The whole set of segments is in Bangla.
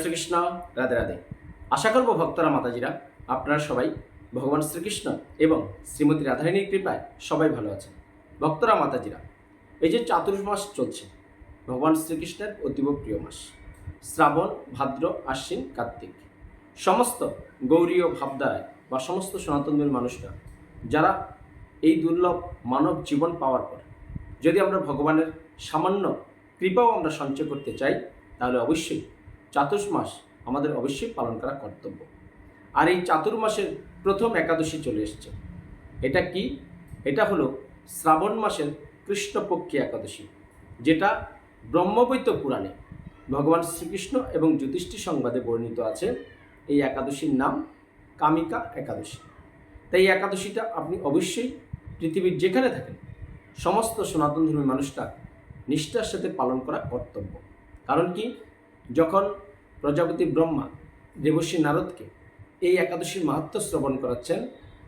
শ্রীকৃষ্ণ। রাধে রাধে। আশা করব ভক্তরা, মাতাজিরা, আপনারা সবাই ভগবান শ্রীকৃষ্ণ এবং শ্রীমতী রাধারানীর কৃপায় সবাই ভালো আছেন। ভক্তরা, মাতাজিরা, এই যে চাতুর্মাস চলছে, ভগবান শ্রীকৃষ্ণের অতীব প্রিয় মাস, শ্রাবণ, ভাদ্র, আশ্বিন, কার্তিক, সমস্ত গৌরীয় ভাবধারায় বা সমস্ত সনাতনের মানুষরা, যারা এই দুর্লভ মানব জীবন পাওয়ার পর যদি আমরা ভগবানের সামান্য কৃপাও আমরা সঞ্চয় করতে চাই, তাহলে অবশ্যই চাতুর্মাস আমাদের অবশ্যই পালন করা কর্তব্য। আর এই চাতুর্মাসের প্রথম একাদশী চলে এসছে। এটা কি? এটা হলো শ্রাবণ মাসের কৃষ্ণপক্ষী একাদশী, যেটা ব্রহ্মবৈত পুরাণে ভগবান শ্রীকৃষ্ণ এবং জ্যোতিষ্ঠী সংবাদে বর্ণিত আছে। এই একাদশীর নাম কামিকা একাদশী। তাই একাদশীটা আপনি অবশ্যই পৃথিবীর যেখানে থাকেন, সমস্ত সনাতন ধর্মী মানুষটা নিষ্ঠার সাথে পালন করা কর্তব্য। কারণ কি? যখন প্রজাপতি ব্রহ্মা দেবশ্রী নারদকে এই একাদশীর মাহাত্ম শ্রবণ করাচ্ছেন,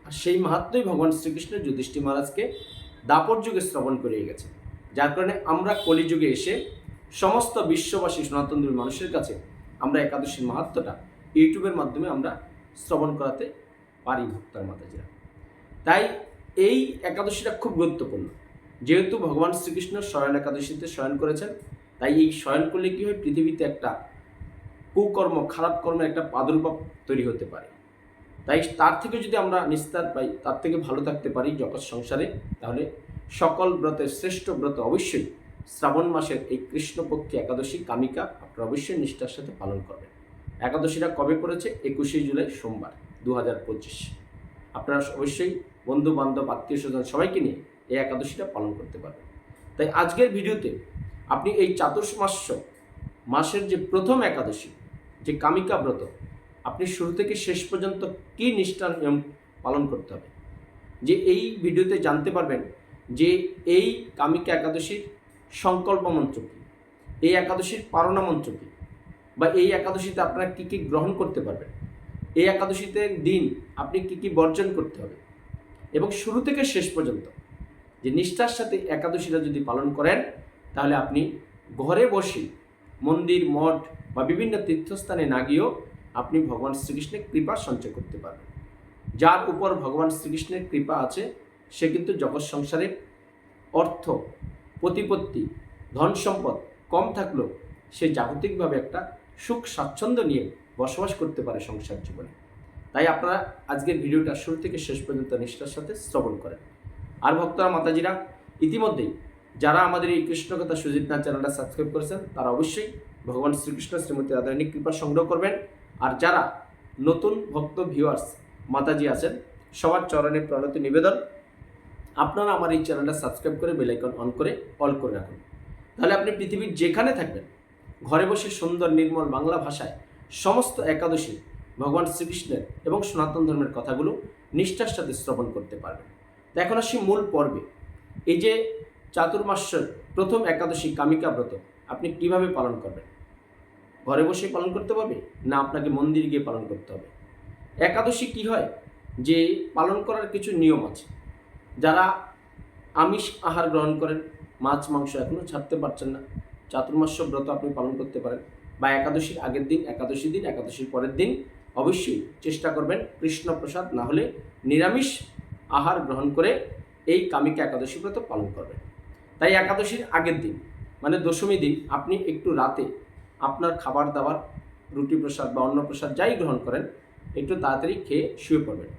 আর সেই মাহাত্মই ভগবান শ্রীকৃষ্ণ যুধিষ্ঠি মহারাজকে দাপর যুগে শ্রবণ করিয়ে গেছে যার কারণে আমরা কলিযুগে এসে সমস্ত বিশ্ববাসী সনাতন ধর্মী মানুষের কাছে আমরা একাদশীর মাহাত্মটা ইউটিউবের মাধ্যমে আমরা শ্রবণ করাতে পারি ভক্তার মাতাজিরা। তাই এই একাদশীটা খুব গুরুত্বপূর্ণ। যেহেতু ভগবান শ্রীকৃষ্ণ শয়ন একাদশীতে শয়ন করেছেন তাই এই শয়ন করলে কী হয়? পৃথিবীতে একটা কুকর্ম, খারাপ কর্মের একটা প্রাদুর্ভাব তৈরি হতে পারে। তাই তার থেকে যদি আমরা নিস্তার পাই, তার থেকে ভালো থাকতে পারি জগৎ সংসারে, তাহলে সকল ব্রতের শ্রেষ্ঠ ব্রত অবশ্যই শ্রাবণ মাসের এই কৃষ্ণপক্ষী একাদশী কামিকা আপনারা অবশ্যই নিষ্ঠার সাথে পালন করবেন। একাদশীটা কবে পড়েছে? একুশে জুলাই, সোমবার দু হাজার পঁচিশ। আপনারা অবশ্যই বন্ধু বান্ধব আত্মীয় স্বজন সবাইকে নিয়ে এই একাদশীটা পালন করতে পারবেন। তাই আজকের ভিডিওতে আপনি এই চাতুর্মাস্য মাসের যে প্রথম একাদশী, যে কামিকা ব্রত, আপনি শুরু থেকে শেষ পর্যন্ত কী নিষ্ঠার নিয়ম পালন করতে হবে? যে এই ভিডিওতে জানতে পারবেন যে এই কামিকা একাদশীর সংকল্প মন্ত্র কী, এই একাদশীর পারণা মন্ত্র কী, বা এই একাদশীতে আপনারা কী কী গ্রহণ করতে পারবেন, এই একাদশীতে দিন আপনি কী কী বর্জন করতে হবে, এবং শুরু থেকে শেষ পর্যন্ত যে নিষ্ঠার সাথে একাদশীরা যদি পালন করেন তাহলে আপনি ঘরে বসে মন্দির, মঠ বা বিভিন্ন তীর্থস্থানে না গিয়েও আপনি ভগবান শ্রীকৃষ্ণের কৃপা সঞ্চয় করতে পারবেন। যার উপর ভগবান শ্রীকৃষ্ণের কৃপা আছে, সে কিন্তু জগৎ সংসারে অর্থ, প্রতিপত্তি, ধন সম্পদ কম থাকলেও সে জাগতিকভাবে একটা সুখ, স্বাচ্ছন্দ্য নিয়ে বসবাস করতে পারে সংসার জীবনে। তাই আপনারা আজকের ভিডিওটা শুরু থেকে শেষ পর্যন্ত নিষ্ঠার সাথে শ্রবণ করেন। আর ভক্তরা, মাতাজিরা, ইতিমধ্যেই যারা আমাদের এই কৃষ্ণকথা সুজিত নাথ চ্যানেলটা সাবস্ক্রাইব করেছেন, তারা অবশ্যই ভগবান শ্রীকৃষ্ণ শ্রীমতী রাধারানী কৃপা সংগ্রহ করবেন। আর যারা নতুন ভক্ত ভিউয়ার্স মাতাজি আছেন, সবার চরণে প্রণতি নিবেদন। আপনারা আমার এই চ্যানেলটা সাবস্ক্রাইব করে বেলাইকন অন করে অল করে রাখুন। তাহলে আপনি পৃথিবীর যেখানে থাকবেন, ঘরে বসে সুন্দর নির্মল বাংলা ভাষায় সমস্ত একাদশী ভগবান শ্রীকৃষ্ণের এবং সনাতন ধর্মের কথাগুলো নিষ্ঠার সাথে শ্রবণ করতে পারবেন। এখন আসি মূল পর্বে। এই যে চাতুর্মাস্যের প্রথম একাদশী কামিকা ব্রত আপনি কীভাবে পালন করবেন? ঘরে বসে পালন করতে পারবে না আপনাকে মন্দির গিয়ে পালন করতে হবে? একাদশী কি হয়? যে পালন করার কিছু নিয়ম আছে। যারা আমিষ আহার গ্রহণ করেন, মাছ, মাংস এখনও ছাড়তে পারছেন না, চাতুর্মাস্য ব্রত আপনি পালন করতে পারেন বা একাদশীর আগের দিন, একাদশী দিন, একাদশীর পরের দিন অবশ্যই চেষ্টা করবেন কৃষ্ণ প্রসাদ না হলে নিরামিষ আহার গ্রহণ করে এই কামিকা একাদশী ব্রত পালন করবেন। তাই একাদশীর আগের দিন মানে দশমী দিন, আপনি একটু রাতে আপনার খাবার দাবার, রুটি প্রসাদ বা অন্ন প্রসাদ যাই গ্রহণ করেন, একটু তাড়াতাড়ি খেয়ে শুয়ে পড়বেন।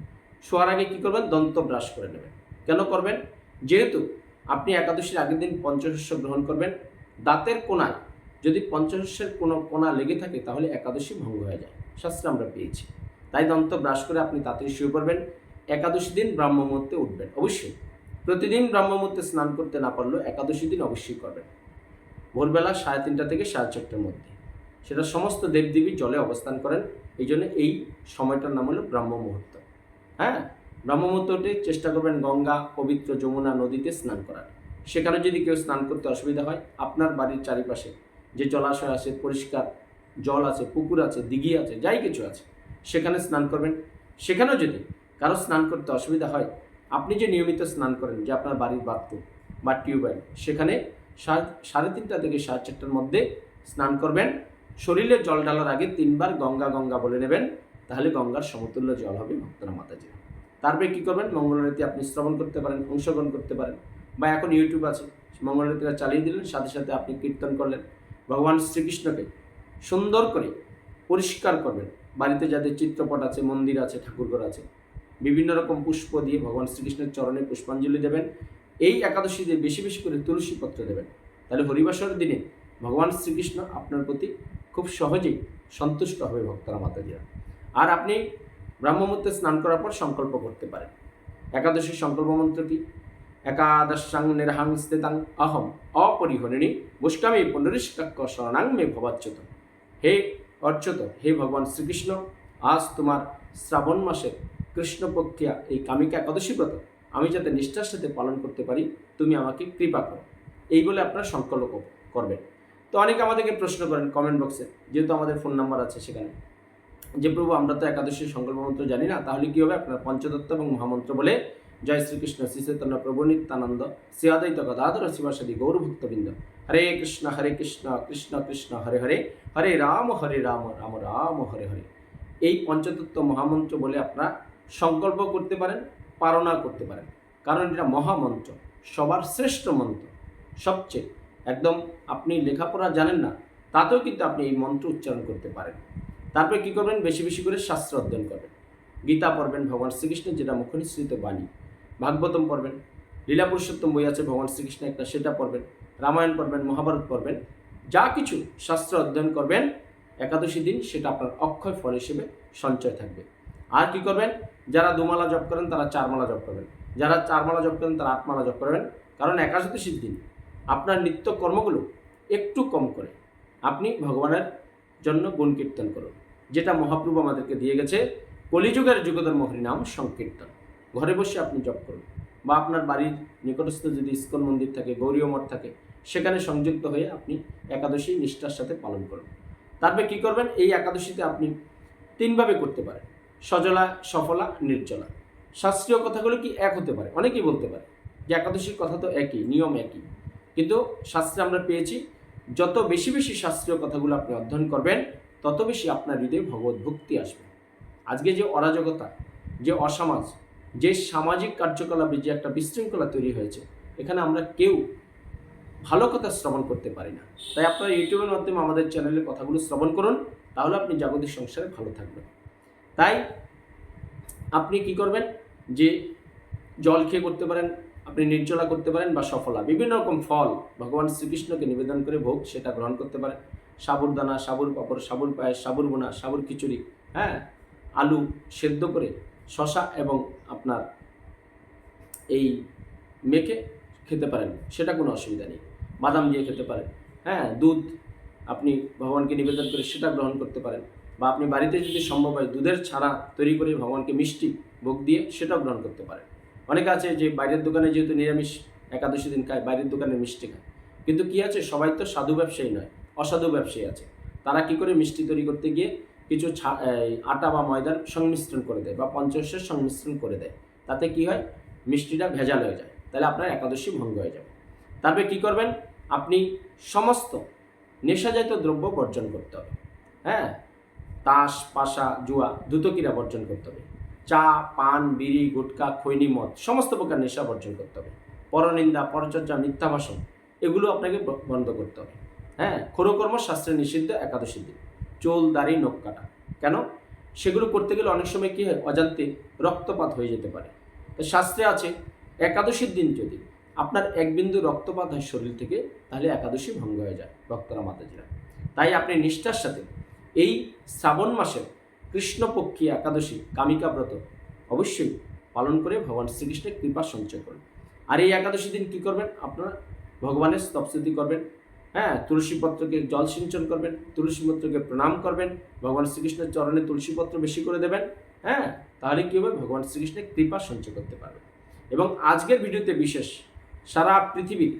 শোয়ার আগে কী করবেন? দন্ত ব্রাশ করে নেবেন। কেন করবেন? যেহেতু আপনি একাদশীর আগের দিন পঞ্চশস্য গ্রহণ করবেন, দাঁতের কোনায় যদি পঞ্চশস্যের কোনো কোনা লেগে থাকে, তাহলে একাদশী ভঙ্গ হয়ে যায়। শাস্ত্রে আমরা পেয়েছি। তাই দন্ত ব্রাশ করে আপনি তাড়াতাড়ি শুয়ে পড়বেন। একাদশী দিন ব্রাহ্ম মুহূর্তে উঠবেন। অবশ্যই প্রতিদিন ব্রাহ্ম মুহূর্তে স্নান করতে না পারলেও একাদশী দিন অবশ্যই করবেন। ভোরবেলা সাড়ে তিনটা থেকে সাড়ে চারটের মধ্যে। সেটা সমস্ত দেবদেবী জলে অবস্থান করেন। এই জন্য এই সময়টার নাম হলো ব্রাহ্ম মুহূর্ত হ্যাঁ? ব্রাহ্ম মুহূর্তটি চেষ্টা করবেন গঙ্গা, পবিত্র যমুনা নদীতে স্নান করার। সেখানে যদি কেউ স্নান করতে অসুবিধা হয়, আপনার বাড়ির চারিপাশে যে জলাশয় আছে, পরিষ্কার জল আছে, পুকুর আছে, দিঘি আছে, যাই কিছু আছে, সেখানে স্নান করবেন। সেখানেও যদি কারও স্নান করতে অসুবিধা হয় আপনি যে নিয়মিত স্নান করেন, যে আপনার বাড়ির বাথরুম বা টিউবওয়েল সেখানে সাড়ে তিনটা থেকে সাড়ে চারটার মধ্যে স্নান করবেন। শরীরে জল ঢালার আগে তিনবার গঙ্গা গঙ্গা বলে নেবেন, তাহলে গঙ্গার সমতুল্য জল হবে ভক্তরা মাতাজি তারপরে কী করবেন? মঙ্গলনীতি আপনি শ্রবণ করতে পারেন, অংশগ্রহণ করতে পারেন বা এখন ইউটিউব আছে মঙ্গলনীতিটা চালিয়ে দিলেন, সাথে সাথে আপনি কীর্তন করলেন। ভগবান শ্রীকৃষ্ণকে সুন্দর করে পরিষ্কার করবেন। বাড়িতে যাদের চিত্রপট আছে, মন্দির আছে, ঠাকুরঘর আছে বিভিন্ন রকম পুষ্প দিয়ে ভগবান শ্রীকৃষ্ণের চরণে পুষ্পাঞ্জলি দেবেন। এই একাদশীতে বেশি বেশি করে তুলসী পত্র দেবেন। তাহলে হরিবাসর দিনে ভগবান শ্রীকৃষ্ণ আপনার প্রতি খুব সহজেই সন্তুষ্ট হবে ভক্তরা মাতাজিরা। আর আপনি ব্রাহ্মমূর্তে স্নান করার পর সংকল্প করতে পারেন। একাদশী সংকল্প মন্ত্র কি একাদশাং নিরহাং স্থিতাং অহম অপরিহরিণী মুষ্কামী পুনরিষ্কাক্য শরণাং মে ভবাচ্যুত। হে অর্চত হে ভগবান শ্রীকৃষ্ণ, আজ তোমার শ্রাবণ মাসের কৃষ্ণপক্ষিয়া এই কামিকা একাদশী ব্রত আমি যাতে নিষ্ঠার সাথে পালন করতে পারি, তুমি আমাকে কৃপা করো। এই বলে আপনারা সংকল্প করবেন। তো অনেকে আমাদেরকে প্রশ্ন করেন কমেন্ট বক্সে যেহেতু আমাদের ফোন নাম্বার আছে সেখানে। যে প্রভু, আমরা তো একাদশী সংকল্প মন্ত্র জানি না, তাহলে কী হবে? আপনার পঞ্চদত্ত এবং মহামন্ত্র বলে জয় শ্রীকৃষ্ণ শ্রী চৈতন্য প্রভু নিত্যানন্দ শ্রী অদ্বৈত গদাধর শিবাসাদি গৌরভক্তবৃন্দ হরে কৃষ্ণ হরে কৃষ্ণ কৃষ্ণ কৃষ্ণ, হরে হরে হরে রাম হরে রাম রাম রাম, হরে হরে। এই পঞ্চতত্ত্ব মহামন্ত্র বলে আপনারা সংকল্প করতে পারেন পারণা করতে পারেন। কারণ এটা মহামন্ত্র, সবার শ্রেষ্ঠ মন্ত্র। সবচেয়ে, একদম আপনি লেখাপড়া জানেন না, তাতেও কিন্তু আপনি এই মন্ত্র উচ্চারণ করতে পারেন। তারপরে কী করবেন? বেশি বেশি করে শাস্ত্র অধ্যয়ন করবেন। গীতা পড়বেন, ভগবান শ্রীকৃষ্ণের যেটা মুখনিসৃত বাণী। ভাগবতম পড়বেন, লীলা পুরুষোত্তম বই আছে, ভগবান শ্রীকৃষ্ণ একটা, সেটা পড়বেন, রামায়ণ পড়বেন, মহাভারত পড়বেন। যা কিছু শাস্ত্র অধ্যয়ন করবেন, একাদশী দিন সেটা আপনার অক্ষয় ফল হিসেবে সঞ্চয় থাকবে। আর কি করবেন? যারা দুমালা জপ করেন, তারা চারমালা জপ করবেন যারা চারমালা জপ করেন, তারা আটমালা জপ করবেন কারণ একাদশীর দিন আপনার নিত্য কর্মগুলো একটু কম করে। আপনি ভগবানের জন্য গুণ কীর্তন করুন, যেটা মহাপ্রভু আমাদেরকে দিয়ে গেছে। কলিযুগের যুগধর্ম হরিনাম সংকীর্তন। ঘরে বসে আপনি জপ করুন। বা আপনার বাড়ির নিকটস্থ যদি ইস্কন মন্দির থাকে, গৌরীয় মঠ থাকে, সেখানে সংযুক্ত হয়ে আপনি একাদশী নিষ্ঠার সাথে পালন করুন। তারপরে কী করবেন? এই একাদশীতে আপনি তিনভাবে করতে পারেন। সজলা, সফলা, নির্জলা। শাস্ত্রীয় কথাগুলো কি এক হতে পারে? অনেকেই বলতে পারে যে একাদশীর কথা তো একই, নিয়ম একই। কিন্তু শাস্ত্রে আমরা পেয়েছি, যত বেশি বেশি শাস্ত্রীয় কথাগুলো আপনি অধ্যয়ন করবেন, তত বেশি আপনার হৃদয়ে ভগবত ভক্তি আসবে। আজকে যে অরাজকতা, যে অসমাজ, যে সামাজিক কার্যকলাপে, যে একটা বিশৃঙ্খলা তৈরি হয়েছে, এখানে আমরা কেউ ভালো কথা শ্রবণ করতে পারি না। তাই আপনারা ইউটিউবের মাধ্যমে আমাদের চ্যানেলের কথাগুলো শ্রবণ করুন, তাহলে আপনি জাগতিক সংসারে ভালো থাকবেন। তাই আপনি কি করবেন? যে জল খেয়ে করতে পারেন, আপনি নির্জলা করতে পারেন বা সফলা, বিভিন্ন রকম ফল, ভগবান শ্রীকৃষ্ণকে নিবেদন করে ভোগ সেটা গ্রহণ করতে পারেন। সাবুর দানা, সাবুর পাপড়, সাবুর পায়েস, সাবুর বোনা সাবুর খিচুড়ি হ্যাঁ? আলু সেদ্ধ করে শশা এবং আপনার এই মেখে খেতে পারেন, সেটা কোনো অসুবিধা নেই। বাদাম দিয়ে খেতে পারেন হ্যাঁ? দুধ আপনি ভগবানকে নিবেদন করে সেটা গ্রহণ করতে পারেন। বা আপনি বাড়িতে যদি সম্ভব হয় দুধের ছাড়া তৈরি করে ভগবানকে মিষ্টি ভোগ দিয়ে সেটাও গ্রহণ করতে পারেন। অনেকে আছে যে বাইরের দোকানে যেহেতু নিরামিষ একাদশী দিন খায়, বাইরের দোকানে মিষ্টি খায়। কিন্তু কি আছে? সবাই তো সাধু ব্যবসায়ী নয়, অসাধু ব্যবসায়ী আছে। তারা কি করে মিষ্টি তৈরি করতে গিয়ে কিছু আটা বা ময়দার সংমিশ্রণ করে দেয় বা পঞ্চশের সংমিশ্রণ করে দেয়? তাতে কি হয়? মিষ্টিটা ভেজাল হয়ে যায়, তাহলে আপনার একাদশী ভঙ্গ হয়ে যাবে। তারপরে কি করবেন? আপনি সমস্ত নেশাজাত দ্রব্য বর্জন করতে হবে। হ্যাঁ? তাস, পাশা, জুয়া দ্রুতক্রিয়া বর্জন করতে হবে। চা, পান, বিড়ি, গুটকা, খৈনি, মদ, সমস্ত প্রকার নেশা বর্জন করতে হবে। পরনিন্দা, পরচর্যা মিথ্যা ভাষণ এগুলো আপনাকে বন্ধ করতে হবে। হ্যাঁ খোরকর্ম শাস্ত্রে নিষিদ্ধ একাদশী দিন। চোল, দাড়ি, নখ কাটা। কেন? সেগুলো করতে গেলে অনেক সময় কী হয়? অজান্তে রক্তপাত হয়ে যেতে পারে। শাস্ত্রে আছে, একাদশীর দিন যদি আপনার এক বিন্দু রক্তপাত হয় শরীর থেকে, তাহলে একাদশী ভঙ্গ হয়ে যায় ভক্তরা মাতাজিরা। তাই আপনি নিষ্ঠার সাথে এই শ্রাবণ মাসের কৃষ্ণপক্ষী একাদশী কামিকা ব্রত অবশ্যই পালন করে ভগবান শ্রীকৃষ্ণের কৃপা সঞ্চয় করুন। আর এই একাদশী দিন কী করবেন? আপনারা ভগবানের স্তবস্তুতি করবেন হ্যাঁ? তুলসীপত্রকে জল সিঞ্চন করবেন তুলসীপত্রকে প্রণাম করবেন, ভগবান শ্রীকৃষ্ণের চরণে তুলসীপত্র বেশি করে দেবেন হ্যাঁ? তাহলে কী হবে? ভগবান শ্রীকৃষ্ণের কৃপা সঞ্চয় করতে পারবেন। এবং আজকের ভিডিওতে বিশেষ সারা পৃথিবীর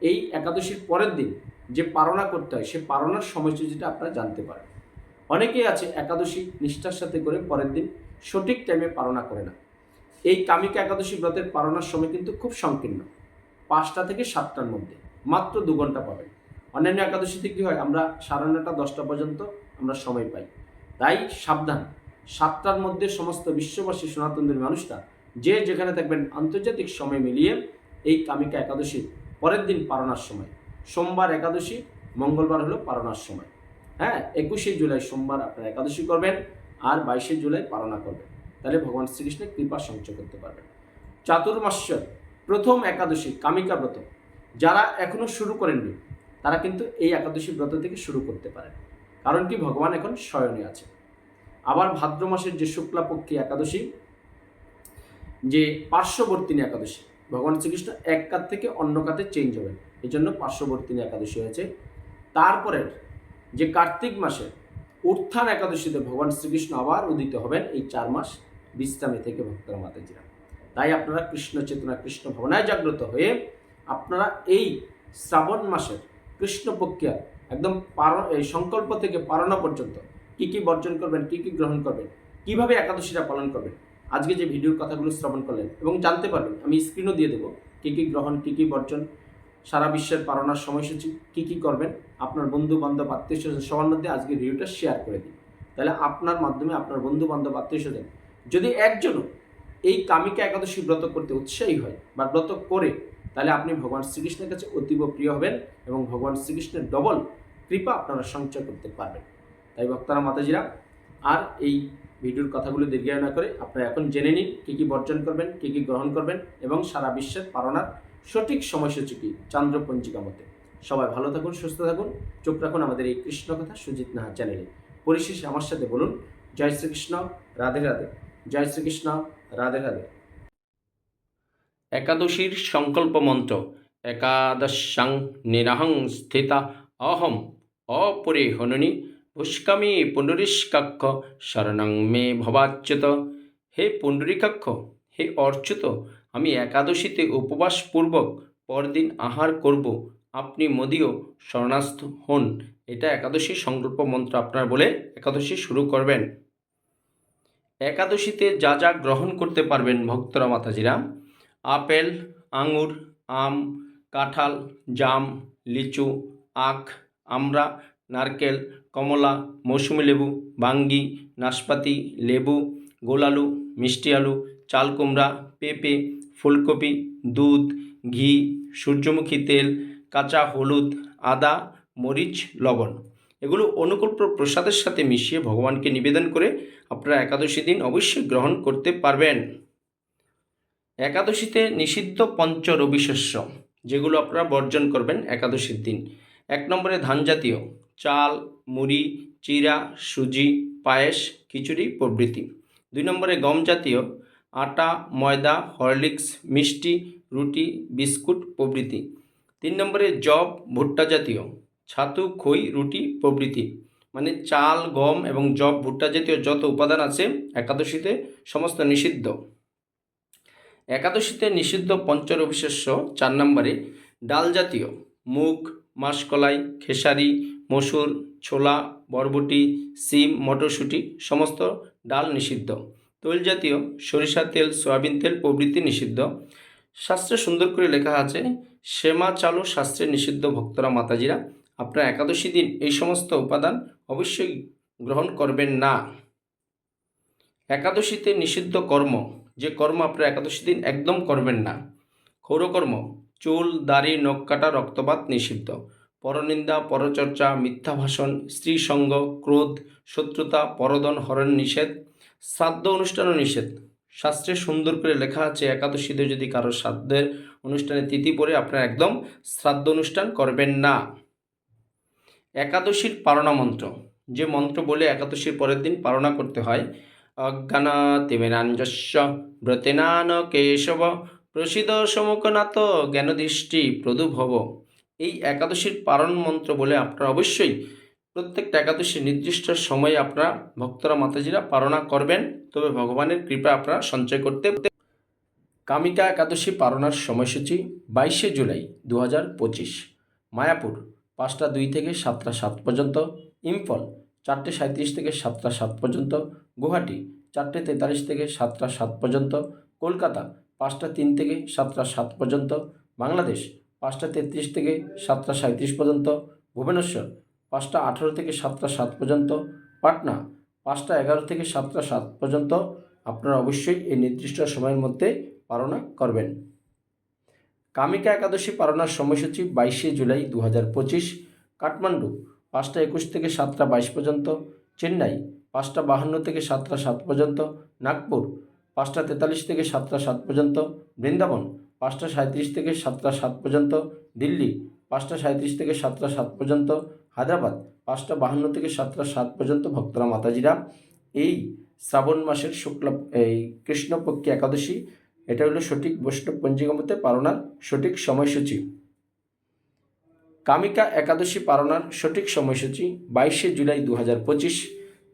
এই একাদশীর পরের দিন যে পারণা করতে হয়, সে পারণার সময়সূচিটা আপনারা জানতে পারেন। অনেকেই আছে একাদশী নিষ্ঠার সাথে করে পরের দিন সঠিক টাইমে পালনা করে না। এই কামিকা একাদশী ব্রতের পালনার সময় কিন্তু খুব সংকীর্ণ। পাঁচটা থেকে সাতটার মধ্যে, মাত্র দু ঘণ্টা পাবেন। অন্যান্য একাদশীতে কী হয়, আমরা সাড়ে নটা দশটা পর্যন্ত আমরা সময় পাই। তাই সাবধান। সাতটার মধ্যে সমস্ত বিশ্ববাসী সনাতনদের মানুষরা যে যেখানে থাকবেন আন্তর্জাতিক সময় মিলিয়ে এই কামিকা একাদশী পরের দিন পারণার সময়। সোমবার একাদশী, মঙ্গলবার হলো পারণার সময়। হ্যাঁ একুশে জুলাই সোমবার আপনারা একাদশী করবেন আর বাইশে জুলাই পালনা করবেন। তাহলে ভগবান শ্রীকৃষ্ণের কৃপা সঞ্চয় করতে পারবেন। চাতুর্মাস্যর প্রথম একাদশী, কামিকা ব্রত। যারা এখনও শুরু করেননি, তারা কিন্তু এই একাদশী ব্রত থেকে শুরু করতে পারেন। কারণ কি, ভগবান এখন শয়নে আছে আবার ভাদ্র মাসের যে শুক্লাপক্ষী একাদশী, যে পার্শ্ববর্তিনী একাদশী, ভগবান শ্রীকৃষ্ণ এক কাত থেকে অন্য কাতে চেঞ্জ হবেন। এই জন্য পার্শ্ববর্তিনী একাদশী হয়েছে। তারপরের যে কার্তিক মাসে উত্থান একাদশীতে ভগবান শ্রীকৃষ্ণ আবার উদিত হবেন, এই চার মাস বিশ্রামে থেকে ভক্তরা মাতাজিরা। তাই আপনারা কৃষ্ণ চেতনা, কৃষ্ণ ভাবনায় জাগ্রত হয়ে আপনারা এই শ্রাবণ মাসের কৃষ্ণপক্ষিয়া একদম পার এই সংকল্প থেকে পারণা পর্যন্ত কি কি বর্জন করবেন, কি কি গ্রহণ করবেন, কীভাবে একাদশীরা পালন করবেন, আজকে যে ভিডিওর কথাগুলো শ্রবণ করলেন এবং জানতে পারবেন আমি স্ক্রিনও দিয়ে দেবো, কী কী গ্রহণ, কী কী বর্জন সারা বিশ্বের পালনার সময়সূচি কি কি করবেন? আপনার বন্ধু বান্ধব আত্মীয় স্বজন সবার মধ্যে আজকে ভিডিওটা শেয়ার করে দিন। তাহলে আপনার মাধ্যমে আপনার বন্ধু বান্ধব আত্মীয় স্বজন যদি একজনও এই কামিকা একাদশী ব্রত করতে উৎসাহী হয় বা ব্রত করে, তাহলে আপনি ভগবান শ্রীকৃষ্ণের কাছে অতীব প্রিয় হবেন এবং ভগবান শ্রীকৃষ্ণের ডবল কৃপা আপনারা সঞ্চয় করতে পারবেন। তাই বক্তারা, মাতাজিরা, আর এই ভিডিওর কথাগুলো দীর্ঘায়ু না করে আপনারা এখন জেনে নিন, কী কী বর্জন করবেন, কী কী গ্রহণ করবেন এবং সারা বিশ্বের পালনার সঠিক সময়সূচি কি চান্দ্র পঞ্জিকা মতে। সবাই ভালো থাকুন, সুস্থ থাকুন। চোখ রাখুন আমাদের এই কৃষ্ণ কথা সুজিত নাহা চ্যানেলে। পরিশেষে আমার সাথে বলুন, জয় শ্রীকৃষ্ণ, রাধে রাধে। জয় শ্রীকৃষ্ণ, রাধে রাধে। একাদশীর সংকল্প মন্ত্র, একাদশাং নিরাহং স্থিতা অহম অপরে হননি পুষ্কামি পুণ্ডরীষ্কাক্ষ শরণং মে ভবাচ্যুত। হে পুণ্ডরীকাক্ষ, হে অর্চ্যুত আমি একাদশীতে উপবাসপূর্বক পরদিন আহার করব। আপনি মোদিও শরণাস্থ হন। এটা একাদশী সংকল্প মন্ত্র আপনার বলে একাদশী শুরু করবেন। একাদশীতে যা যা গ্রহণ করতে পারবেন ভক্তরা, মাতাজিরা। আপেল, আঙুর, আম, কাঁঠাল, জাম, লিচু, আখ, আমড়া, নারকেল, কমলা, মৌসুমি লেবু, বাঙ্গি, নাশপাতি, লেবু গোলালু মিষ্টি আলু, চাল কুমড়া, পেঁপে ফুলকপি, দুধ, ঘি, সূর্যমুখী তেল, কাঁচা হলুদ, আদা, মরিচ, লবণ। এগুলো অনুকূল প্রসাদের সাথে মিশিয়ে ভগবানকে নিবেদন করে আপনারা একাদশী দিন অবশ্যই গ্রহণ করতে পারবেন। একাদশীতে নিষিদ্ধ পঞ্চ রবিশস্য, যেগুলো আপনারা বর্জন করবেন একাদশীর দিন। এক নম্বরে ধান জাতীয়, চাল, মুড়ি, চিরা, সুজি, পায়েস, খিচুড়ি প্রভৃতি। দুই নম্বরে গম জাতীয় আটা, ময়দা, হরলিক্স, মিষ্টি, রুটি, বিস্কুট প্রভৃতি। তিন নম্বরে জব ভুট্টা জাতীয়। ছাতু, খই, রুটি প্রভৃতি। মানে চাল, গম এবং জব ভুট্টা জাতীয় যত উপাদান আছে, একাদশীতে সমস্ত নিষিদ্ধ। একাদশীতে নিষিদ্ধ পঞ্চরবিশেষ্য চার নম্বরে ডাল জাতীয়। মুগ, মাসকলাই, খেসারি, মসুর, ছোলা, বরবটি, সিম, মটরশুঁটি, সমস্ত ডাল নিষিদ্ধ। তৈল জাতীয় সরিষা তেল, সয়াবিন তেল প্রভৃতি নিষিদ্ধ। শাস্ত্রে সুন্দর করে লেখা আছে সেমা চালু শাস্ত্রে নিষিদ্ধ ভক্তরা মাতাজিরা। আপনারা একাদশী দিন এই সমস্ত উপাদান অবশ্যই গ্রহণ করবেন না। একাদশীতে নিষিদ্ধ কর্ম, যে কর্ম আপনারা একাদশী দিন একদম করবেন না। ক্ষৌরকর্ম, চুল, দাড়ি, নখ কাটা, রক্তপাত নিষিদ্ধ। পরনিন্দা, পরচর্চা মিথ্যা ভাষণ স্ত্রী সঙ্গ ক্রোধ, শত্রুতা, পরদন, হরণ নিষেধ শ্রাদ্ধ অনুষ্ঠানও নিষেধ। শাস্ত্রে সুন্দর করে লেখা আছে, একাদশীতে যদি কারও শ্রাদ্ধের অনুষ্ঠানে তিথি পড়ে, আপনারা একদম শ্রাদ্ধ অনুষ্ঠান করবেন না। একাদশীর পারণা মন্ত্র। যে মন্ত্র বলে একাদশীর পরের দিন পারণা করতে হয় অজ্ঞানাতিমেনাঞ্জস্য ব্রতেনান কেশব প্রসিদ সমকনাথ জ্ঞানদৃষ্টি প্রদুভব। এই একাদশীর পারণ মন্ত্র বলে আপনারা অবশ্যই প্রত্যেকটা একাদশী নির্দিষ্ট সময়ে আপনারা ভক্তরা মাতাজিরা পালনা করবেন। তবে ভগবানের কৃপা আপনারা সঞ্চয় করতে কামিকা একাদশী পালনার সময়সূচি বাইশে জুলাই দু পঁচিশ, মায়াপুর পাঁচটা দুই থেকে সাতটা সাত পর্যন্ত, ইম্ফল চারটে সাঁত্রিশ থেকে সাতটা সাত পর্যন্ত, গুয়াহাটি চারটে তেতাল্লিশ থেকে সাতটা সাত পর্যন্ত, কলকাতা পাঁচটা তিন থেকে সাতটা সাত পর্যন্ত, বাংলাদেশ পাঁচটা তেত্রিশ থেকে সাতটা সাঁত্রিশ পর্যন্ত, ভুবনেশ্বর পাঁচটা আঠেরো থেকে সাতটা সাত পর্যন্ত। পাটনা, পাঁচটা এগারো থেকে সাতটা সাত পর্যন্ত। আপনারা অবশ্যই এই নির্দিষ্ট সময়ের মধ্যে পালনা করবেন। কামিকা একাদশী পালনার সময়সূচি বাইশে জুলাই দু হাজার পঁচিশ। কাঠমান্ডু, পাঁচটা একুশ থেকে সাতটা বাইশ পর্যন্ত। চেন্নাই, পাঁচটা বাহান্ন থেকে সাতটা সাত পর্যন্ত। নাগপুর, পাঁচটা তেতাল্লিশ থেকে সাতটা সাত পর্যন্ত। বৃন্দাবন, পাঁচটা সাঁত্রিশ থেকে সাতটা সাত পর্যন্ত। দিল্লি পাঁচটা সাঁত্রিশ থেকে সাতটা সাত পর্যন্ত। হায়দ্রাবাদ, পাঁচটা বাহান্ন থেকে সাতটা সাত পর্যন্ত ভক্তরা মাতাজিরা। এই শ্রাবণ মাসের শুক্লা, এই কৃষ্ণপক্ষী একাদশী, এটা হলো সঠিক বৈষ্ণব পঞ্জিকা মতে পালনার সঠিক সময়সূচি। কামিকা একাদশী পালনার সঠিক সময়সূচি বাইশে জুলাই দু হাজার পঁচিশ।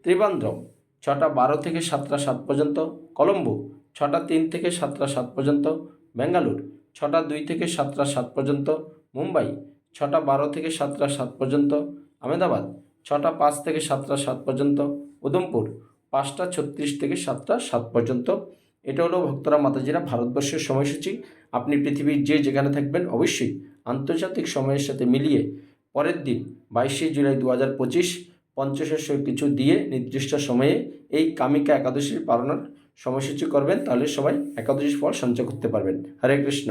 ত্রিবান্দ্রম ছটা বারো থেকে সাতটা সাত পর্যন্ত। কলম্বো, ছটা তিন থেকে সাতটা সাত পর্যন্ত। বেঙ্গালুর, ছটা দুই থেকে সাতটা সাত পর্যন্ত। মুম্বাই, ছটা বারো থেকে সাতটা সাত পর্যন্ত। আহমেদাবাদ, ছটা পাঁচ থেকে সাতটা সাত পর্যন্ত। উদমপুর পাঁচটা ছত্রিশ থেকে সাতটা সাত পর্যন্ত। এটা হলো ভক্তরা মাতাজিরা ভারতবর্ষের সময়সূচি। আপনি পৃথিবীর যে যেখানে থাকবেন অবশ্যই আন্তর্জাতিক সময়ের সাথে মিলিয়ে পরের দিন বাইশে জুলাই দু হাজার পঁচিশ পঞ্চশস্য কিছু দিয়ে নির্দিষ্ট সময়ে এই কামিকা একাদশীর পালনার সময়সূচি করবেন। তাহলে সবাই একাদশীর ফল সঞ্চয় করতে পারবেন। হরে কৃষ্ণ।